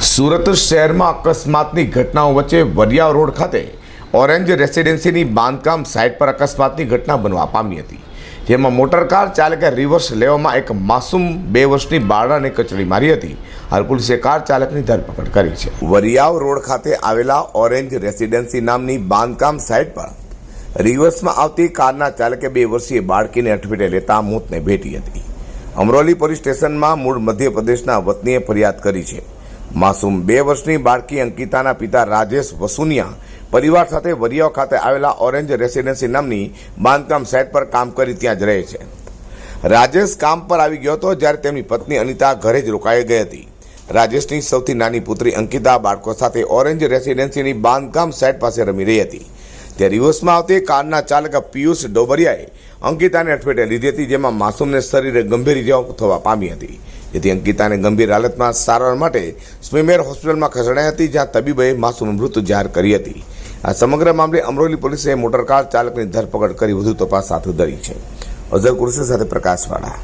સુરત શહેરમાં અકસ્માતની ઘટનાઓ વચ્ચે વરિયા રોડ ખાતે ઓરેન્જ રેસિડેન્સીની બાંધકામ સાઇટ પર અકસ્માતની ઘટના બનવા પામી હતી. જેમાં મોટરકાર ચાલકે રિવર્સ લેવામાં એક માસૂમ બે વર્ષની બાળાને કચડી મારી હતી. હાલ પોલીસે કાર ચાલકની ધરપકડ કરી છે. વરિયાવ રોડ ખાતે આવેલા ઓરેન્જ રેસિડેન્સી નામની બાંધકામ સાઇટ પર રિવર્સમાં આવતી કારના ચાલકે બે વર્ષીય બાળકીને અટફેટે લેતા મોતને ભેટી હતી. અમરોલી પોલીસ સ્ટેશનમાં મૂળ મધ્યપ્રદેશના વતનીએ ફરિયાદ કરી છે. માસૂમ બે વર્ષની બાળકી અંકિતાના પિતા રાજેશ વસુનિયા પરિવાર સાથે વરિયાવ ખાતે આવેલા ઓરેન્જ રેસિડેન્સી નામની બાંધકામ સાઇટ પર કામ કરી ત્યાં જ રહે છે. રાજેશ કામ પર આવી ગયો હતો જ્યારે તેમની પત્ની અનિતા ઘરે જ રોકાઈ ગઈ હતી. રાજેશની સૌથી નાની પુત્રી અંકિતા બાળકો સાથે ઓરેન્જ રેસિડેન્સીની બાંધકામ સાઇટ પાસે રમી રહી હતી. તે રિવર્સમાં આવતી કારના ચાલક પિયુષ ડોબરિયાએ અંકિતાને અઠવેટે લીધી હતી, જેમાં માસૂમને શરીરે ગંભીર ઇજાઓ થવા પામી હતી. જેથી અંકિતાને ગંભીર હાલતમાં સારવાર માટે સ્મીમેર હોસ્પિટલમાં ખસેડાઈ હતી, જ્યાં તબીબે માસૂમ મૃત જાહેર કરી હતી. આ સમગ્ર મામલે અમરોલી પોલીસે મોટરકાર ચાલકની ધરપકડ કરી વધુ તપાસ હાથ ધરી છે. અઝર કુરશી સાથે પ્રકાશવાળા.